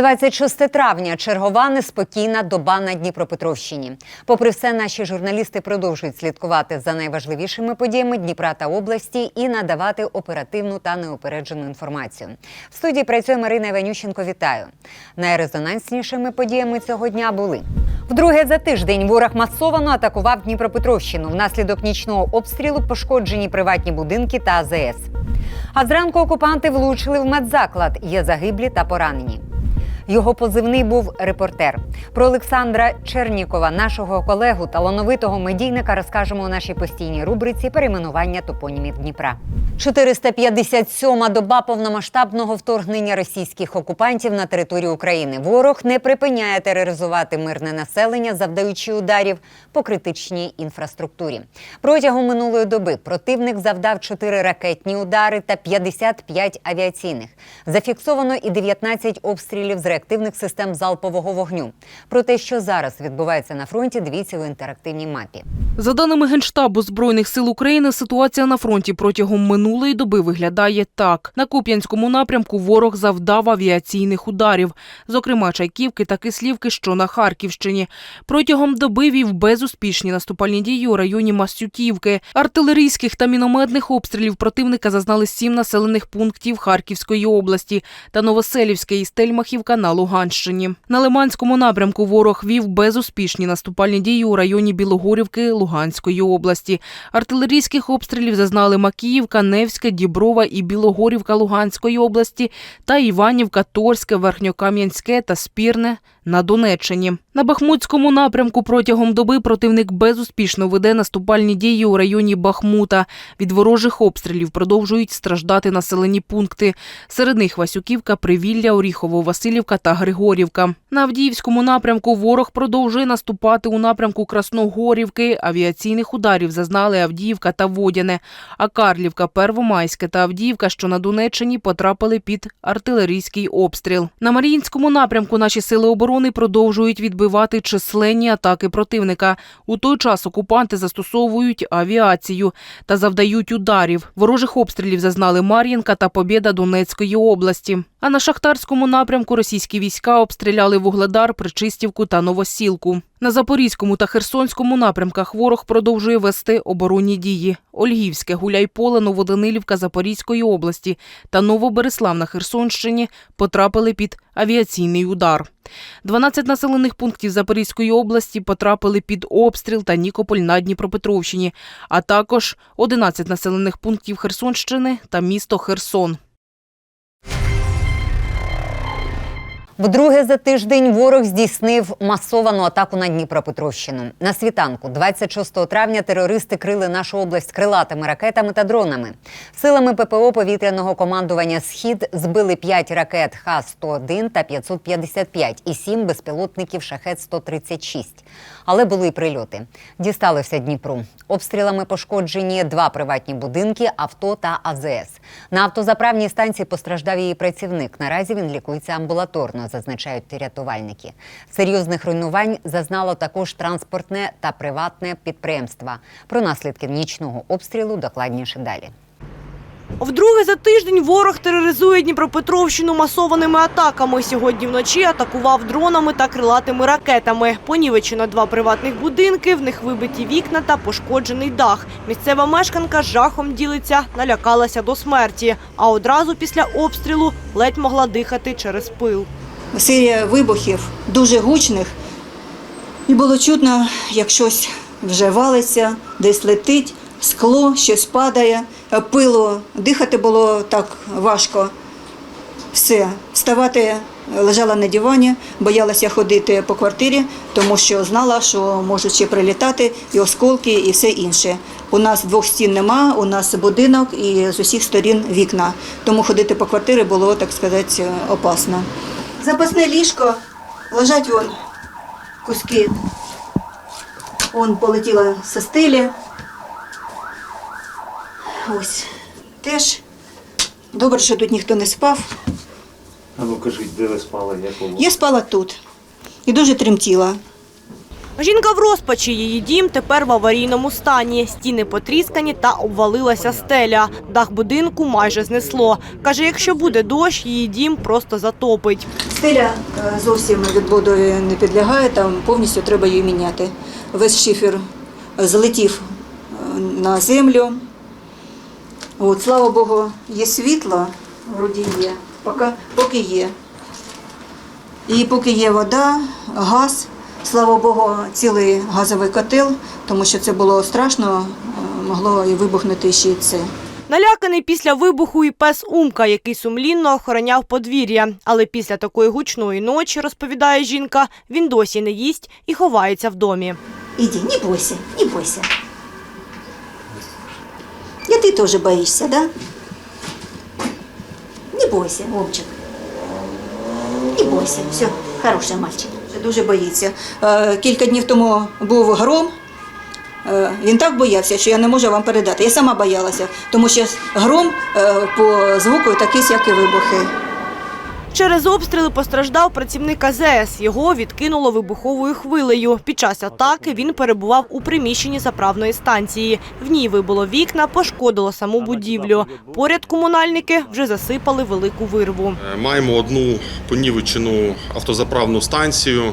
26 травня чергова неспокійна доба на Дніпропетровщині. Попри все, наші журналісти продовжують слідкувати за найважливішими подіями Дніпра та області і надавати оперативну та неупереджену інформацію. В студії працює Марина Іванющенко. Вітаю. Найрезонанснішими подіями цього дня були. Вдруге за тиждень ворог масовано атакував Дніпропетровщину. Внаслідок нічного обстрілу пошкоджені приватні будинки та АЗС. А зранку окупанти влучили в медзаклад. Є загиблі та поранені. Його позивний був репортер. Про Олександра Чернікова, нашого колегу, талановитого медійника, розкажемо у нашій постійній рубриці перейменування топонімів Дніпра. 457-ма доба повномасштабного вторгнення російських окупантів на територію України. Ворог не припиняє тероризувати мирне населення, завдаючи ударів по критичній інфраструктурі. Протягом минулої доби противник завдав 4 ракетні удари та 55 авіаційних. Зафіксовано і 19 обстрілів з реактивних систем залпового вогню. Про те, що зараз відбувається на фронті, дивіться у інтерактивній мапі. За даними Генштабу Збройних сил України, ситуація на фронті протягом минулої доби виглядає так. На Куп'янському напрямку ворог завдав авіаційних ударів, зокрема Чайківки та Кислівки, що на Харківщині. Протягом доби вів безуспішні наступальні дії у районі Масютівки. Артилерійських та мінометних обстрілів противника зазнали сім населених пунктів Харківської області та Новоселівське і Стельмахівка на Луганщині. На Лиманському напрямку ворог вів безуспішні наступальні дії у районі Білогорівки Луганської області. Артилерійських обстрілів зазнали Макіївка, Невське, Діброва і Білогорівка Луганської області та Іванівка, Торське, Верхньокам'янське та Спірне на Донеччині. На Бахмутському напрямку протягом доби противник безуспішно веде наступальні дії у районі Бахмута. Від ворожих обстрілів продовжують страждати населені пункти. Серед них Васюківка, Привілля, Оріхово, Василівка та Григорівка. На Авдіївському напрямку ворог продовжує наступати у напрямку Красногорівки. Авіаційних ударів зазнали Авдіївка та Водяне. А Карлівка, Первомайське та Авдіївка, що на Донеччині, потрапили під артилерійський обстріл. На Маріїнському напрямку наші сили оборони продовжують відбивати численні атаки противника. У той час окупанти застосовують авіацію та завдають ударів. Ворожих обстрілів зазнали Мар'їнка та Побєда Донецької області. А на шахтарському напрямку російські війська обстріляли Вугледар, Причистівку та Новосілку. На Запорізькому та Херсонському напрямках ворог продовжує вести оборонні дії. Ольгівське, Гуляйполе, Новоданилівка Запорізької області та Новобереслав на Херсонщині потрапили під авіаційний удар. 12 населених пунктів Запорізької області потрапили під обстріл та Нікополь на Дніпропетровщині, а також 11 населених пунктів Херсонщини та місто Херсон. Вдруге за тиждень ворог здійснив масовану атаку на Дніпропетровщину. На світанку, 26 травня, терористи крили нашу область крилатими ракетами та дронами. Силами ППО повітряного командування Схід збили 5 ракет Х-101 та 555 і 7 безпілотників Шахет-136. Але були й прильоти. Дісталося Дніпру. Обстрілами пошкоджені два приватні будинки, авто та АЗС. На автозаправній станції постраждав її працівник. Наразі він лікується амбулаторно, зазначають рятувальники. Серйозних руйнувань зазнало також транспортне та приватне підприємства. Про наслідки нічного обстрілу докладніше далі. Вдруге за тиждень ворог тероризує Дніпропетровщину масованими атаками. Сьогодні вночі атакував дронами та крилатими ракетами. Понівечено два приватних будинки, в них вибиті вікна та пошкоджений дах. Місцева мешканка жахом ділиться, налякалася до смерті. А одразу після обстрілу ледь могла дихати через пил. Серія вибухів дуже гучних, і було чутно, як щось вже валиться, десь летить, скло, щось падає, пило. Дихати було так важко. Все, вставати лежала на дивані, боялася ходити по квартирі, тому що знала, що можуть ще прилітати і осколки, і все інше. У нас двох стін нема, у нас будинок і з усіх сторін вікна. Тому ходити по квартирі було, так сказати, опасно. Запасне ліжко, лежать вон куски. Вон полетіла со стелі. Ось. Теж добре, що тут ніхто не спав. А ну кажіть, де ви спали, як ви Я спала тут і дуже тремтіла. Жінка в розпачі. Її дім тепер в аварійному стані. Стіни потріскані та обвалилася стеля. Дах будинку майже знесло. Каже, якщо буде дощ, її дім просто затопить. Стеля е, зовсім відбуду не підлягає, там повністю треба її міняти. Весь шифер злетів е, на землю. От, слава Богу, є світло, вроді є, поки, поки є. І поки є вода, газ, слава Богу, цілий газовий котел, тому що це було страшно, е, могло і вибухнути ще й це. Наляканий після вибуху і пес Умка, який сумлінно охороняв подвір'я. Але після такої гучної ночі, розповідає жінка, він досі не їсть і ховається в домі. Иди, не бойся, не бойся. И ты тоже боишься, да? Не бойся, Вовчик. Не бойся, все, хороший мальчик. Дуже боїться. Е, Кілька днів тому був гром. Е, Він так боявся, що я не можу вам передати. Я сама боялася, тому що гром е, по звуку такий, як і вибухи. Через обстріли постраждав працівник АЗС. Його відкинуло вибуховою хвилею. Під час атаки він перебував у приміщенні заправної станції. В ній вибило вікна, пошкодило саму будівлю. Поряд комунальники вже засипали велику вирву. Е, Маємо одну понівечену автозаправну станцію,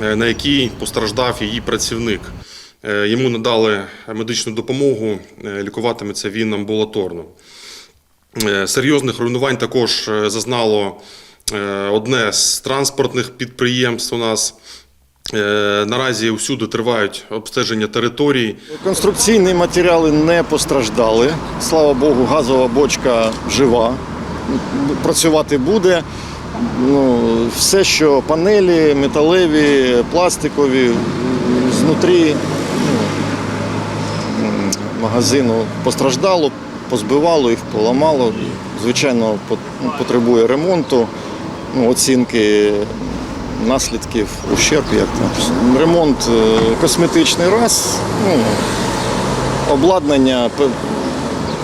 на якій постраждав її працівник. Е, Йому надали медичну допомогу, е, лікуватиметься він амбулаторно. Е, Серйозних руйнувань також зазнало одне з транспортних підприємств у нас. Наразі всюди тривають обстеження територій. Конструкційні матеріали не постраждали. Слава Богу, газова бочка жива. Працювати буде. Ну, все, що панелі, металеві, пластикові, знутрі ну, магазину постраждало, позбивало їх, поламало. Звичайно, потребує ремонту, ну, оцінки наслідків, ущерб, як там. Ремонт е, косметичний раз, ну, обладнання,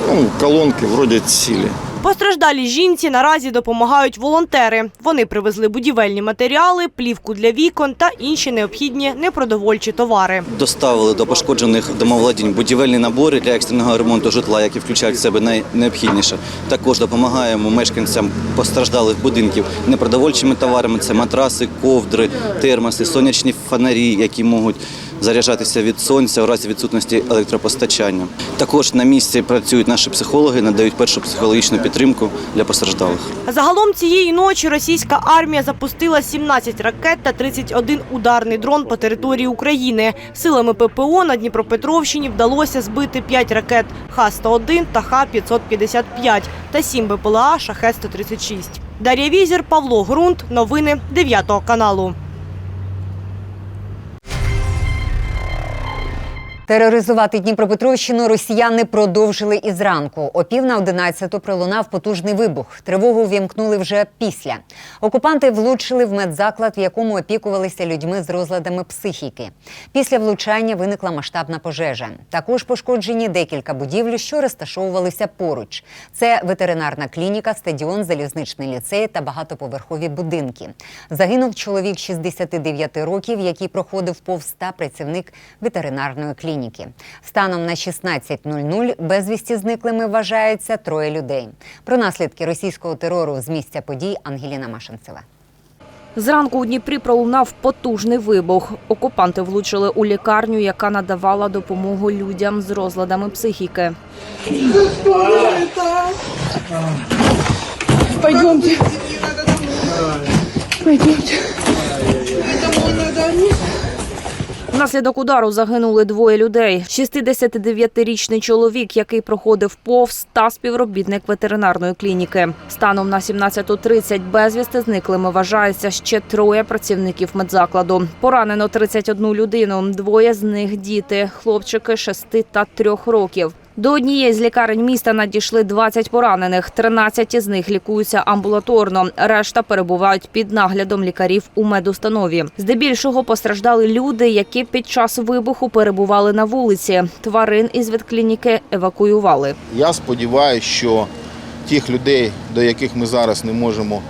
ну, колонки вроді цілі. Постраждалій жінці наразі допомагають волонтери. Вони привезли будівельні матеріали, плівку для вікон та інші необхідні непродовольчі товари. Доставили до пошкоджених домоволодінь будівельні набори для екстреного ремонту житла, які включають в себе найнеобхідніше. Також допомагаємо мешканцям постраждалих будинків непродовольчими товарами. Це матраси, ковдри, термоси, сонячні фонарі, які можуть заряджатися від сонця у разі відсутності електропостачання. Також на місці працюють наші психологи, надають першу психологічну підтримку для постраждалих. Загалом цієї ночі російська армія запустила 17 ракет та 31 ударний дрон по території України. Силами ППО на Дніпропетровщині вдалося збити 5 ракет Х-101 та Х-555 та 7 БПЛА Шахет-136. Дар'я Візір, Павло Грунт. Новини 9 каналу. Тероризувати Дніпропетровщину росіяни продовжили і зранку. О пів на одинадцяту пролунав потужний вибух. Тривогу вімкнули вже після. Окупанти влучили в медзаклад, в якому опікувалися людьми з розладами психіки. Після влучання виникла масштабна пожежа. Також пошкоджені декілька будівель, що розташовувалися поруч. Це ветеринарна клініка, стадіон, залізничний ліцей та багатоповерхові будинки. Загинув чоловік 69 років, який проходив повз та працівник ветеринарної клініки. Станом на 16.00 безвісті зниклими вважаються троє людей. Про наслідки російського терору з місця подій Ангеліна Машинцева. Зранку у Дніпрі пролунав потужний вибух. Окупанти влучили у лікарню, яка надавала допомогу людям з розладами психіки. Внаслідок удару загинули двоє людей: 69-річний чоловік, який проходив повз, та співробітник ветеринарної клініки. Станом на 17.30 безвісти зниклими вважається ще троє працівників медзакладу. Поранено 31 людину. Двоє з них діти, хлопчики 6 та 3 років. До однієї з лікарень міста надійшли 20 поранених. 13 із них лікуються амбулаторно. Решта перебувають під наглядом лікарів у медустанові. Здебільшого постраждали люди, які під час вибуху перебували на вулиці. Тварин із ветклініки евакуювали. Я сподіваюся, що тих людей, до яких ми зараз не можемо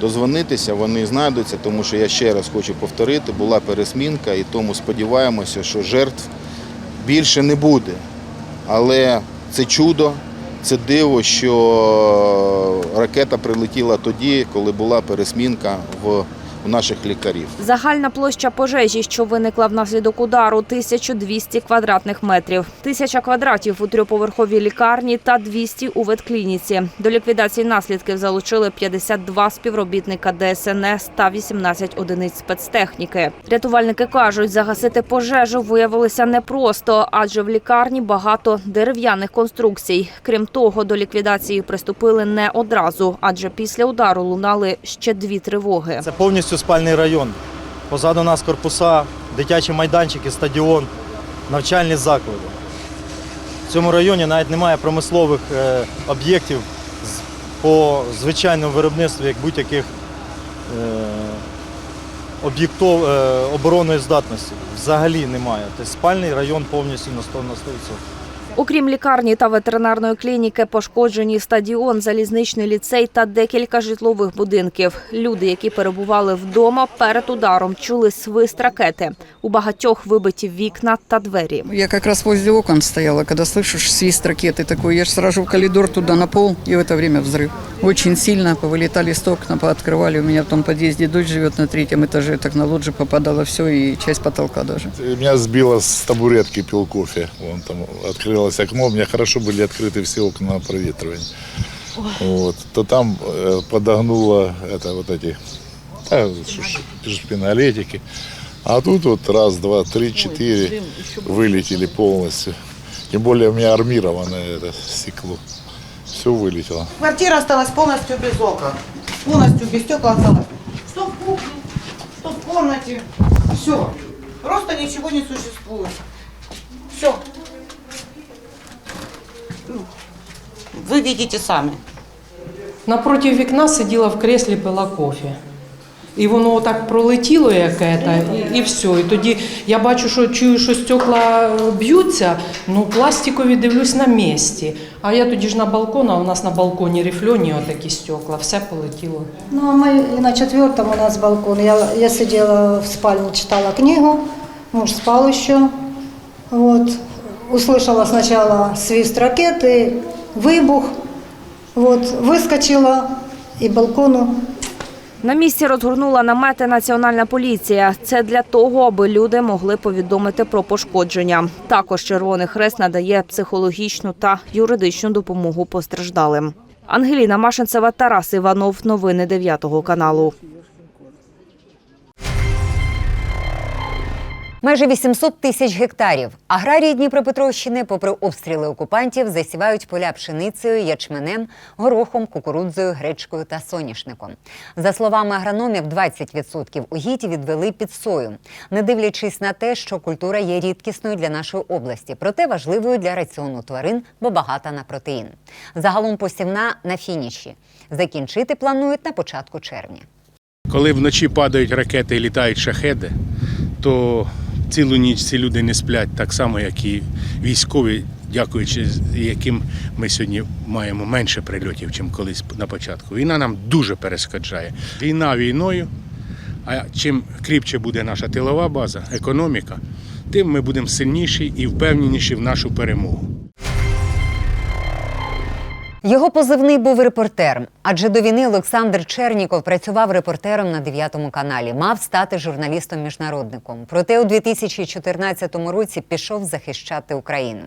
дозвонитися, вони знайдуться, тому що я ще раз хочу повторити, була пересмінка, і тому сподіваємося, що жертв більше не буде. Але це чудо, це диво, що ракета прилетіла тоді, коли була пересмінка в, у наших лікарів. Загальна площа пожежі, що виникла внаслідок удару, 1200 квадратних метрів. Тисяча квадратів у трьохповерховій лікарні та 200 у ветклініці. До ліквідації наслідків залучили 52 співробітника ДСНС та 18 одиниць спецтехніки. Рятувальники кажуть, загасити пожежу виявилося непросто, адже в лікарні багато дерев'яних конструкцій. Крім того, до ліквідації приступили не одразу, адже після удару лунали ще дві тривоги. Це повністю спальний район. Позаду нас корпуса, дитячі майданчики, стадіон, навчальні заклади. В цьому районі навіть немає промислових е, об'єктів по звичайному виробництву, як будь-яких е, об'єктів е, оборонної здатності. Взагалі немає. Тобто спальний район повністю на 100%. Окрім лікарні та ветеринарної клініки, пошкоджені стадіон, залізничний ліцей та декілька житлових будинків. Люди, які перебували вдома перед ударом, чули свист ракети. У багатьох вибиті вікна та двері. Я как раз возле окон стояла, когда слышишь свист ракеты такой. Я же сразу в коридор туда на пол, и в это время взрыв. Очень сильно повылетали с окна, пооткрывали. У меня в том подъезде дочь живет на третьем этаже, так на лоджии попадало все, и часть потолка даже. Меня сбило с табуретки, пил кофе. Вон там открылось окно, у меня хорошо были открыты все окна на проветривание. Вот. То там э, подогнуло это вот эти да, шпинолетики. А тут вот раз, два, три, четыре вылетели полностью. Тем более у меня армированное это стекло. Все вылетело. Квартира осталась полностью без окон. Полностью без стекла осталась. Что в кухне, что в комнате. Все. Просто ничего не существует. Все. Вы видите сами. Напротив вікна сиділа в креслі, пила кофе. І воно так пролетіло яке-то, і, і все. І тоді я бачу, що чую, що стекла б'ються, ну пластикові дивлюсь на місці. А я тоді ж на балкон, а у нас на балконі рифльоні отакі стекла, все полетіло. Ну, а мы и на четвертом у нас балкон. Я, я сидела в спальне, читала книгу, муж спал еще. Вот Услышала сначала свист ракеты, выбух. Вот. Выскочила и балкону На місці розгорнула намети Національна поліція. Це для того, аби люди могли повідомити про пошкодження. Також Червоний Хрест надає психологічну та юридичну допомогу постраждалим. Ангеліна Машинцева, Тарас Іванов. Новини 9 каналу. Майже 800 тисяч гектарів. Аграрії Дніпропетровщини, попри обстріли окупантів, засівають поля пшеницею, ячменем, горохом, кукурудзою, гречкою та соняшником. За словами агрономів, 20% угідь відвели під сою, не дивлячись на те, що культура є рідкісною для нашої області, проте важливою для раціону тварин, бо багата на протеїн. Загалом посівна на фініші. Закінчити планують на початку червня. Коли вночі падають ракети і літають шахеди, то цілу ніч ці люди не сплять так само, як і військові, дякуючи яким ми сьогодні маємо менше прильотів, ніж колись на початку. Війна нам дуже перешкоджає. Війна війною. А чим кріпче буде наша тилова база, економіка, тим ми будемо сильніші і впевненіші в нашу перемогу. Його позивний був репортер, адже до війни Олександр Черніков працював репортером на 9 каналі, мав стати журналістом-міжнародником. Проте у 2014 році пішов захищати Україну.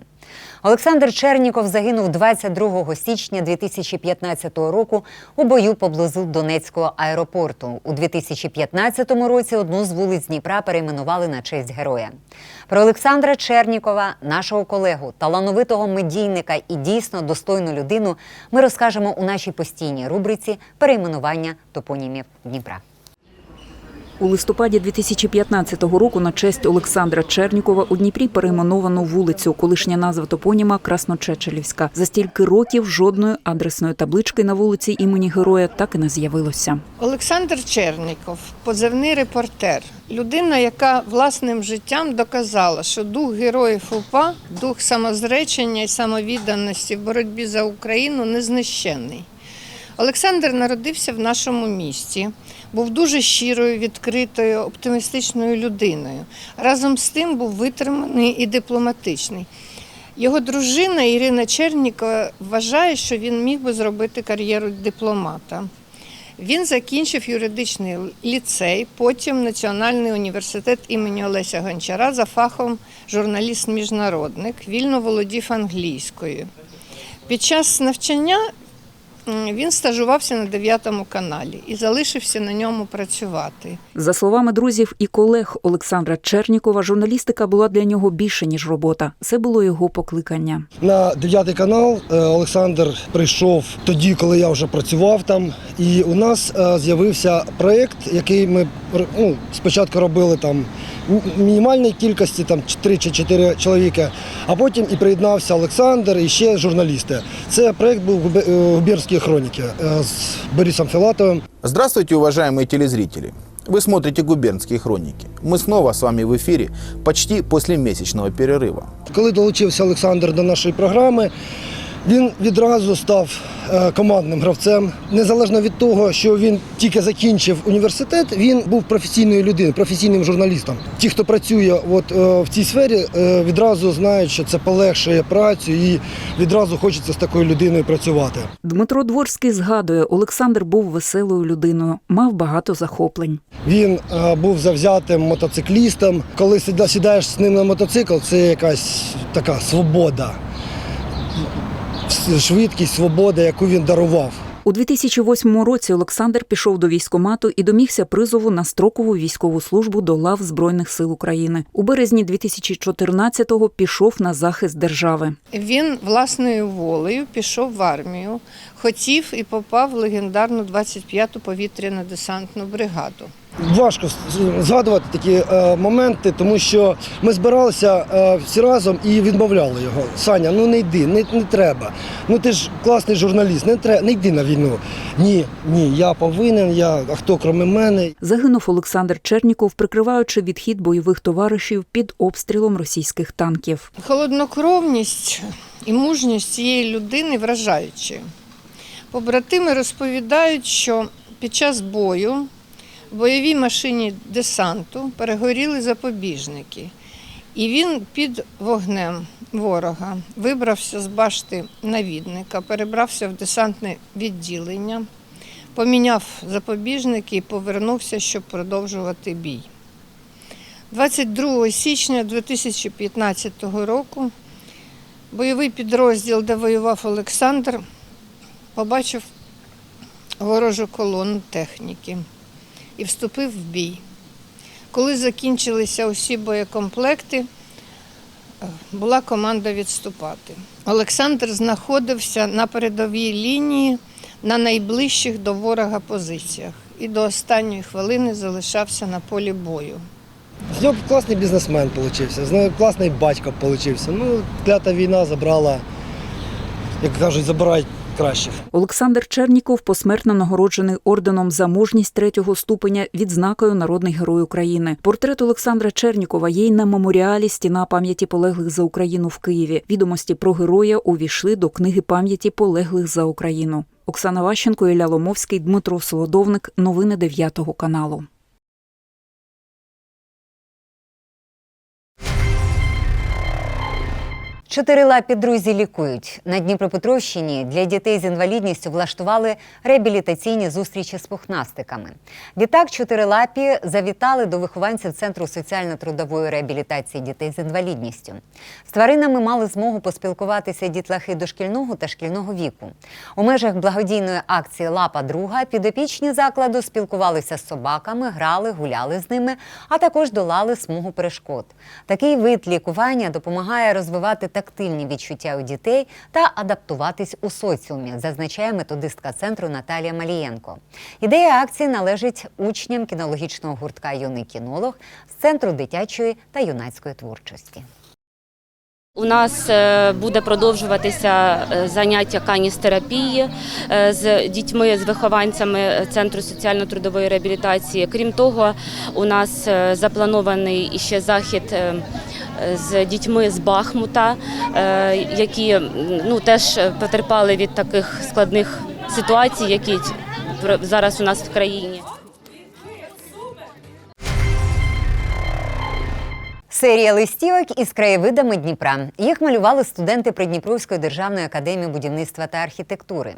Олександр Черніков загинув 22 січня 2015 року у бою поблизу Донецького аеропорту. У 2015 році одну з вулиць Дніпра перейменували на честь героя. Про Олександра Чернікова, нашого колегу, талановитого медійника і дійсно достойну людину, ми розкажемо у нашій постійній рубриці перейменування топонімів Дніпра. У листопаді 2015 року на честь Олександра Чернікова у Дніпрі перейменовано вулицю, колишня назва топоніма Красночечелівська. За стільки років жодної адресної таблички на вулиці імені героя так і не з'явилося. Олександр Черніков, позивний репортер, людина, яка власним життям доказала, що дух героїв УПА, дух самозречення і самовідданості в боротьбі за Україну незнищенний. Олександр народився в нашому місті, був дуже щирою, відкритою, оптимістичною людиною. Разом з тим був витриманий і дипломатичний. Його дружина Ірина Чернікова вважає, що він міг би зробити кар'єру дипломата. Він закінчив юридичний ліцей, потім Національний університет імені Олеся Гончара за фахом журналіст-міжнародник, вільно володів англійською. Під час навчання він стажувався на 9 каналі і залишився на ньому працювати. За словами друзів і колег Олександра Чернікова, журналістика була для нього більше ніж робота. Це було його покликання. На 9 канал е, Олександр прийшов тоді, коли я вже працював там. І у нас е, з'явився проєкт, який ми ну, спочатку робили там мінімальній кількості, там 3 чи 4 чоловіки, а потім і приєднався Олександр і ще журналісти. Це проєкт був «Губе- е, губернські хроніки е, з Борисом Філатовим. Здравствуйте, уважаемые телезрители! Вы смотрите «Губернские хроники». Мы снова с вами в эфире почти после месячного перерыва. Коли долучився Олександр до нашої програми, він відразу став е, командним гравцем. Незалежно від того, що він тільки закінчив університет, він був професійною людиною, професійним журналістом. Ті, хто працює от, е, в цій сфері, е, відразу знають, що це полегшує працю і відразу хочеться з такою людиною працювати. Дмитро Дворський згадує, Олександр був веселою людиною, мав багато захоплень. Він був завзятим мотоциклістом. Коли сідаєш з ним на мотоцикл, це якась така свобода. Швидкість, свобода, яку він дарував. У 2008 році Олександр пішов до військомату і домігся призову на строкову військову службу до лав Збройних сил України. У березні 2014-го пішов на захист держави. Він власною волею пішов в армію, хотів і попав в легендарну 25-ту повітряно десантну бригаду. Важко згадувати такі е, моменти, тому що ми збиралися е, всі разом і відмовляли його. Саня, ну не йди, не, не треба. Ну ти ж класний журналіст, не треба, не йди на війну. Ні, ні, я повинен, я а хто крім мене. Загинув Олександр Черніков, прикриваючи відхід бойових товаришів під обстрілом російських танків. Холоднокровність і мужність цієї людини вражаючі. Побратими розповідають, що під час бою в бойовій машині десанту перегоріли запобіжники. І він під вогнем ворога вибрався з башти навідника, перебрався в десантне відділення, поміняв запобіжники і повернувся, щоб продовжувати бій. 22 січня 2015 року бойовий підрозділ, де воював Олександр, побачив ворожу колону техніки і вступив в бій. Коли закінчилися усі боєкомплекти, була команда відступати. Олександр знаходився на передовій лінії на найближчих до ворога позиціях і до останньої хвилини залишався на полі бою. З нього класний бізнесмен получився, з нього класний батько получився. Ну, клята війна забрала, як кажуть, забирають кращих. Олександр Черніков посмертно нагороджений орденом за мужність третього ступеня відзнакою Народний герой України. Портрет Олександра Чернікова є й на меморіалі Стіна пам'яті полеглих за Україну в Києві. Відомості про героя увійшли до книги пам'яті полеглих за Україну. Оксана Ващенко, Ілля Ломовський, Дмитро Солодовник. Новини 9 каналу. Чотирилапі друзі лікують. На Дніпропетровщині для дітей з інвалідністю влаштували реабілітаційні зустрічі з пухнастиками. Відтак, чотирилапі завітали до вихованців Центру соціально-трудової реабілітації дітей з інвалідністю. З тваринами мали змогу поспілкуватися дітлахи дошкільного та шкільного віку. У межах благодійної акції Лапа друга підопічні закладу спілкувалися з собаками, грали, гуляли з ними, а також долали смугу перешкод. Такий вид лікування допомагає розвивати тактильні відчуття у дітей та адаптуватись у соціумі, зазначає методистка центру Наталія Малієнко. Ідея акції належить учням кінологічного гуртка Юний кінолог з центру дитячої та юнацької творчості. У нас е, буде продовжуватися е, заняття каністерапії е, з дітьми, з вихованцями Центру соціально-трудової реабілітації. Крім того, у нас запланований іще захід з дітьми з Бахмута, е, які ну, теж потерпали від таких складних ситуацій, які зараз у нас в країні. Серія листівок із краєвидами Дніпра. Їх малювали студенти Придніпровської державної академії будівництва та архітектури.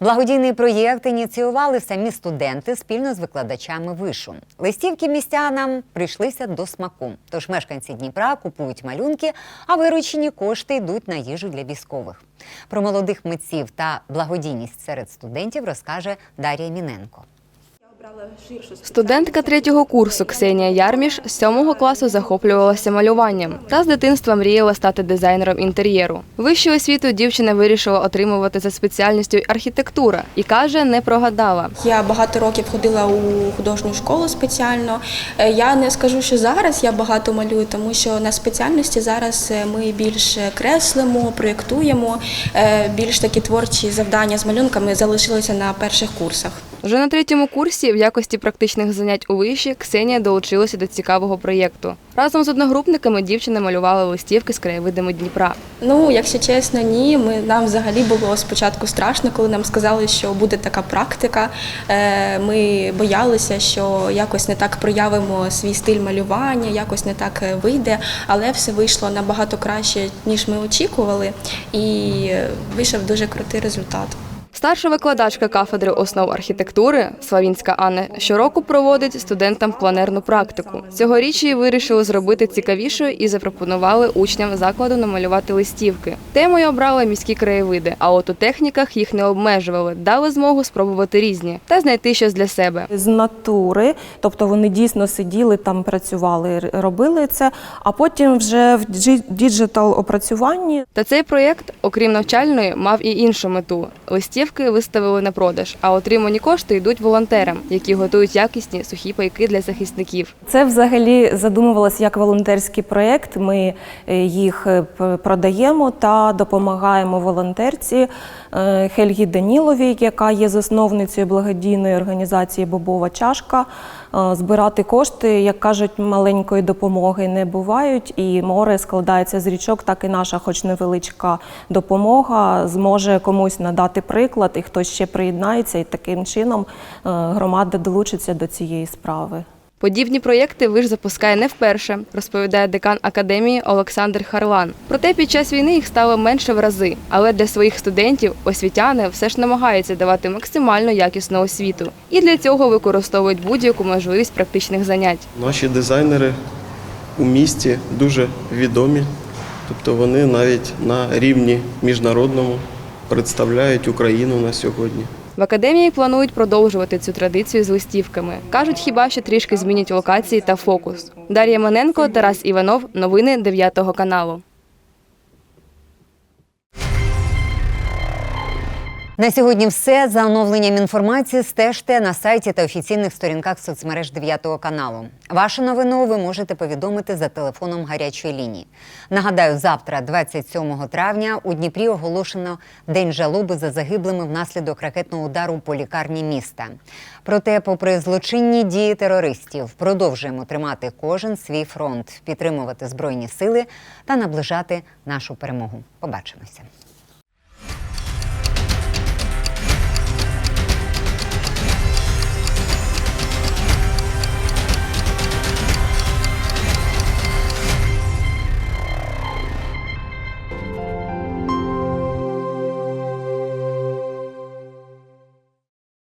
Благодійний проєкт ініціювали самі студенти спільно з викладачами вишу. Листівки містянам прийшлися до смаку. Тож мешканці Дніпра купують малюнки, а виручені кошти йдуть на їжу для військових. Про молодих митців та благодійність серед студентів розкаже Дар'я Міненко. Студентка третього курсу Ксенія Ярміш з сьомого класу захоплювалася малюванням та з дитинства мріяла стати дизайнером інтер'єру. Вищу освіту дівчина вирішила отримувати за спеціальністю архітектура і каже, не прогадала. Я багато років ходила у художню школу спеціально. Е, Я не скажу, що зараз я багато малюю, тому що на спеціальності зараз е, ми більш креслимо, проєктуємо. Е, Більш такі творчі завдання з малюнками залишилися на перших курсах. Вже на третьому курсі в якості практичних занять у виші Ксенія долучилася до цікавого проєкту. Разом з одногрупниками дівчина малювала листівки з краєвидами Дніпра. Ну, якщо чесно, ні. Ми нам взагалі було спочатку страшно, коли нам сказали, що буде така практика. Е, Ми боялися, що якось не так проявимо свій стиль малювання, якось не так е, вийде, але все вийшло набагато краще, ніж ми очікували, і е, вийшов дуже крутий результат. Старша викладачка кафедри основ архітектури Славінська Анна щороку проводить студентам планерну практику. Цьогоріч її вирішили зробити цікавішою і запропонували учням закладу намалювати листівки. Темою обрали міські краєвиди, а от у техніках їх не обмежували, дали змогу спробувати різні та знайти щось для себе. з натури, тобто вони дійсно сиділи там, працювали, робили це. А потім вже в діджитал опрацюванні Та цей проєкт, окрім навчальної, мав і іншу мету. Листівки виставили на продаж, а отримані кошти йдуть волонтерам, які готують якісні сухі пайки для захисників. це взагалі задумувалося як волонтерський проєкт. Ми е, їх е, продаємо та допомагаємо волонтерці е, Хельгі Даніловій, яка є засновницею благодійної організації Бобова чашка. Е, Збирати кошти, як кажуть, маленької допомоги не бувають, і море складається з річок, так і наша, хоч невеличка допомога, зможе комусь надати приклад, і хтось ще приєднається, і таким чином е, громада долучиться до цієї справи. Подібні проєкти виш запускає не вперше, розповідає декан академії Олександр Харлан. Проте під час війни їх стало менше в рази. Але для своїх студентів освітяни все ж намагаються давати максимально якісну освіту. І для цього використовують будь-яку можливість практичних занять. Наші дизайнери у місті дуже відомі, тобто вони навіть на рівні міжнародному представляють Україну на сьогодні. В академії планують продовжувати цю традицію з листівками. Кажуть, хіба що трішки змінять локації та фокус. Дар'я Маненко, Тарас Іванов. Новини 9 каналу. На сьогодні все. За оновленням інформації стежте на сайті та офіційних сторінках соцмереж 9 каналу. Вашу новину ви можете повідомити за телефоном гарячої лінії. Нагадаю, завтра, 27 травня, у Дніпрі оголошено День жалоби за загиблими внаслідок ракетного удару по лікарні міста. Проте, попри злочинні дії терористів, продовжуємо тримати кожен свій фронт, підтримувати збройні сили та наближати нашу перемогу. Побачимося.